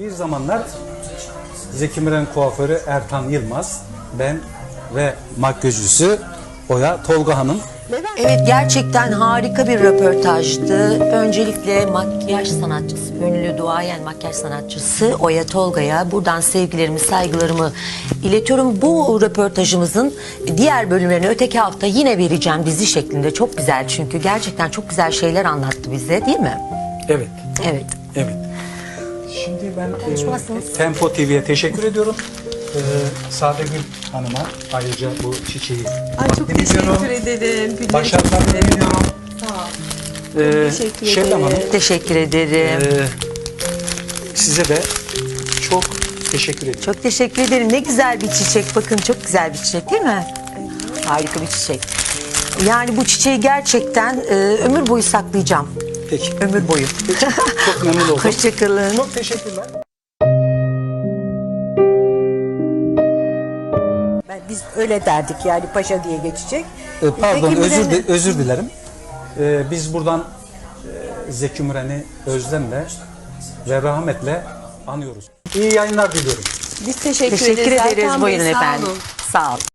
Bir zamanlar Zeki Müren kuaförü Ertan Yılmaz, ben ve makyözcüsü Oya Tolga Hanım. Evet gerçekten harika bir röportajdı. Öncelikle makyaj sanatçısı, ünlü duayen makyaj sanatçısı Oya Tolga'ya buradan sevgilerimi, saygılarımı iletiyorum. Bu röportajımızın diğer bölümlerini öteki hafta yine vereceğim dizi şeklinde. Çok güzel çünkü gerçekten çok güzel şeyler anlattı bize değil mi? Evet, Evet. evet. Şimdi ben e, Tempo TV'ye teşekkür ediyorum. E, Sade Gül Hanım'a ayrıca bu çiçeği Ay çok teşekkür ederim. Başarılar diliyorum. Ee, teşekkür Şebnem Hanım, Teşekkür ederim. e, size de çok teşekkür ediyorum. Çok teşekkür ederim. Ne güzel bir çiçek. Bakın çok güzel bir çiçek değil mi? Harika bir çiçek. Yani bu çiçeği gerçekten e, ömür boyu saklayacağım. Peki. Ömür boyu. Çok memnun oldum. Hoşçakalın. Çok teşekkürler. Ben- Biz öyle derdik yani paşa diye geçecek. Ee, pardon Peki özür özür dilerim. Ee, biz buradan e, Zeki Müren'i özlemle ve rahmetle anıyoruz. İyi yayınlar diliyorum. Biz teşekkür, Teşekkür ederiz. ederiz. Erkan Bey, Buyurun sağ efendim. olun. Sağ olun.